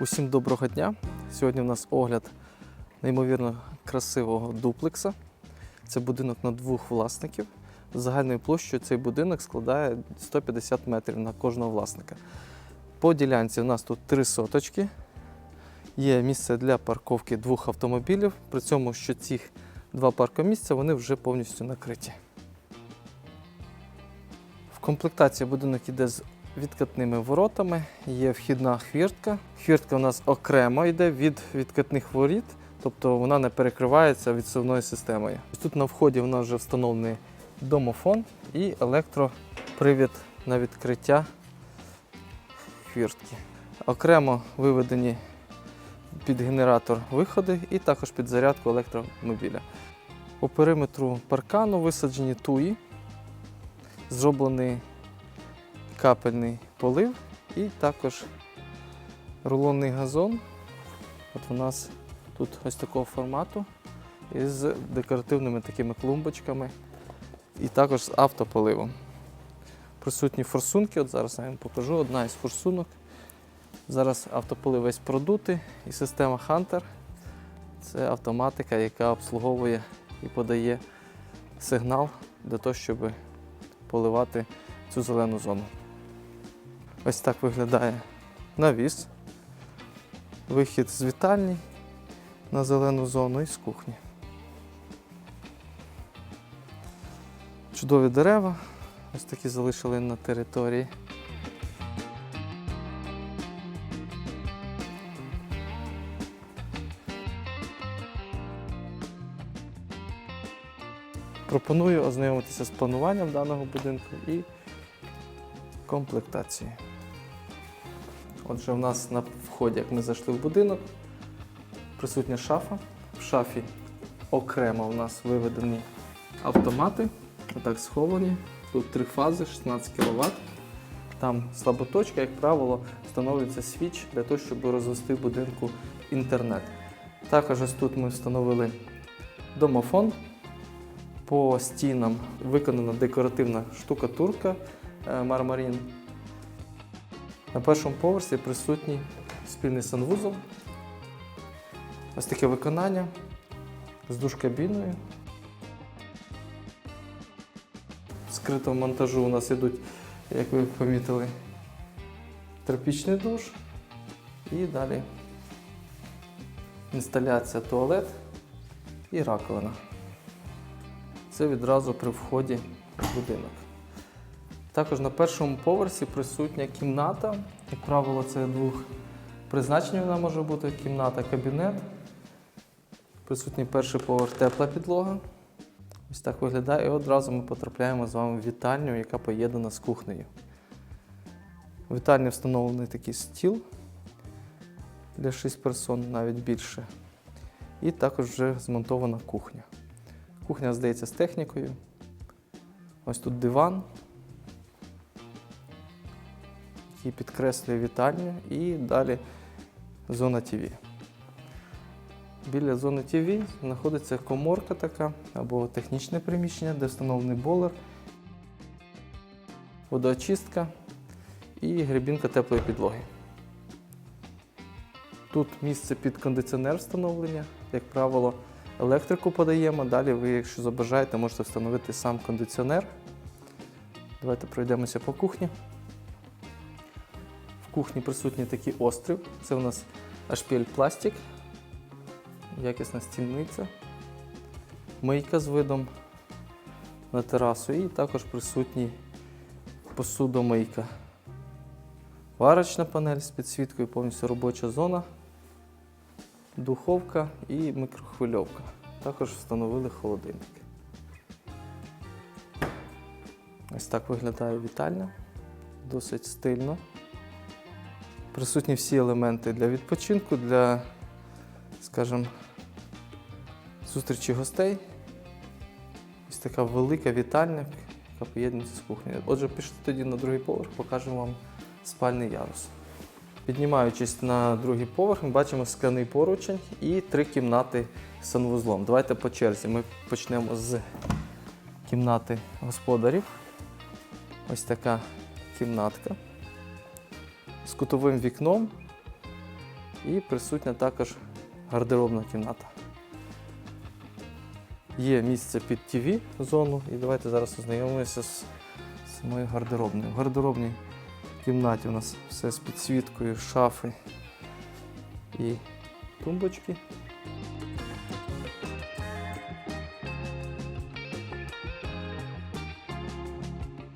Усім доброго дня! Сьогодні у нас огляд неймовірно красивого дуплекса. Це будинок на двох власників. Загальною площею цей будинок складає 150 метрів на кожного власника. По ділянці у нас тут три соточки. Є місце для парковки двох автомобілів, при цьому, що ці два паркомісця вони вже повністю накриті. В комплектації будинок іде з відкатними воротами, є вхідна хвіртка. Хвіртка у нас окремо йде від відкатних воріт, тобто вона не перекривається відсувною системою. Тут на вході у нас вже встановлений домофон і електропривід на відкриття хвіртки. Окремо виведені під генератор виходи і також під зарядку електромобіля. По периметру паркану висаджені туї, зроблений капельний полив і також рулонний газон. От у нас тут ось такого формату із декоративними такими клумбочками і також з автополивом. Присутні форсунки, от зараз я вам покажу, одна із форсунок. Зараз автополив весь продутий і система Hunter це автоматика, яка обслуговує і подає сигнал для того, щоб поливати цю зелену зону. Ось так виглядає навіс. Вихід з вітальні на зелену зону і з кухні. Чудові дерева. Ось такі залишили на території. Пропоную ознайомитися з плануванням даного будинку і комплектацією. Отже, у нас на вході, як ми зайшли в будинок, присутня шафа. В шафі окремо у нас виведені автомати, отак сховані. Тут три фази, 16 кВт. Там слаботочка, як правило, встановлюється свіч для того, щоб розвести в будинку інтернет. Також ось тут ми встановили домофон. По стінам виконана декоративна штукатурка е, мармарин. На першому поверсі присутній спільний санвузол. Ось таке виконання з душкабіною. Скритого монтажу у нас йдуть, як ви помітили, терпічний душ. І далі інсталяція туалет і раковина. Це відразу при вході в будинок. Також на першому поверсі присутня кімната. Як правило, це двох призначень вона може бути кімната, кабінет. Присутній перший поверх тепла підлога. Ось так виглядає. І одразу ми потрапляємо з вами в вітальню, яка поєднана з кухнею. В вітальні встановлений такий стіл для 6 персон, навіть більше. І також вже змонтована кухня. Кухня, здається, з технікою. Ось тут диван, який підкреслює вітальню, і далі зона ТВ. Біля зони ТВ знаходиться коморка така або технічне приміщення, де встановлений болер, водоочистка і грибінка теплої підлоги. Тут місце під кондиціонер встановлення, як правило, електрику подаємо. Далі ви, якщо забажаєте, можете встановити сам кондиціонер. Давайте пройдемося по кухні. Кухні присутній такий острів. Це у нас HPL пластик, якісна стільниця, мийка з видом на терасу і також присутній посудомийка. Варочна панель з підсвіткою, повністю робоча зона, духовка і мікрохвильовка. Також встановили холодильник. Ось так виглядає вітальня, досить стильно. Присутні всі елементи для відпочинку, для, скажімо, зустрічі гостей. Ось така велика вітальня, яка поєднується з кухнею. Отже, пішли тоді на другий поверх, покажемо вам спальний ярус. Піднімаючись на другий поверх, ми бачимо скляний поручень і три кімнати з санвузлом. Давайте по черзі. Ми почнемо з кімнати господарів. Ось така кімнатка з кутовим вікном І присутня також гардеробна кімната. Є місце під ТВ зону, і давайте зараз ознайомимося з самою гардеробною. В гардеробній кімнаті у нас все з підсвіткою, шафи і тумбочки.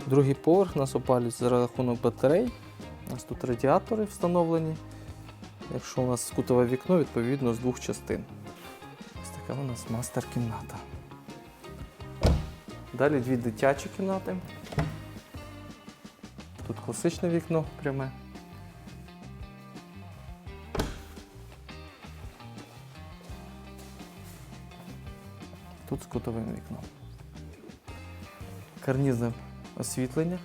Другий поверх нас опалюється за рахунок батарей. У нас тут радіатори встановлені. Якщо у нас кутове вікно, відповідно з двох частин. Ось така у нас мастер-кімната. Далі дві дитячі кімнати. Тут класичне вікно пряме. Тут з кутовим вікном. Карнізне освітлення.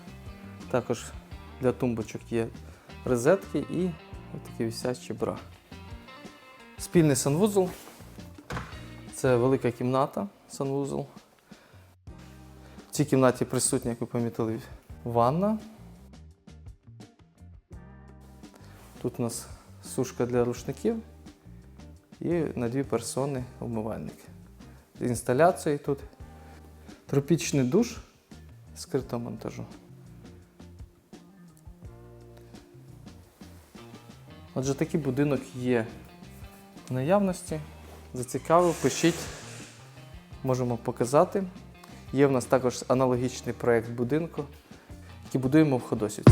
Також для тумбочок є розетки і такі висячі бра. Спільний санвузол. Це велика кімната, санвузол. В цій кімнаті присутня, як ви помітили, ванна. Тут у нас сушка для рушників і на дві персони умивальник. З інсталяцією тут. Тропічний душ скритого монтажу. Отже, такий будинок є в наявності. Зацікавив, пишіть, можемо показати. Є в нас також аналогічний проєкт будинку, який будуємо в Ходосівці.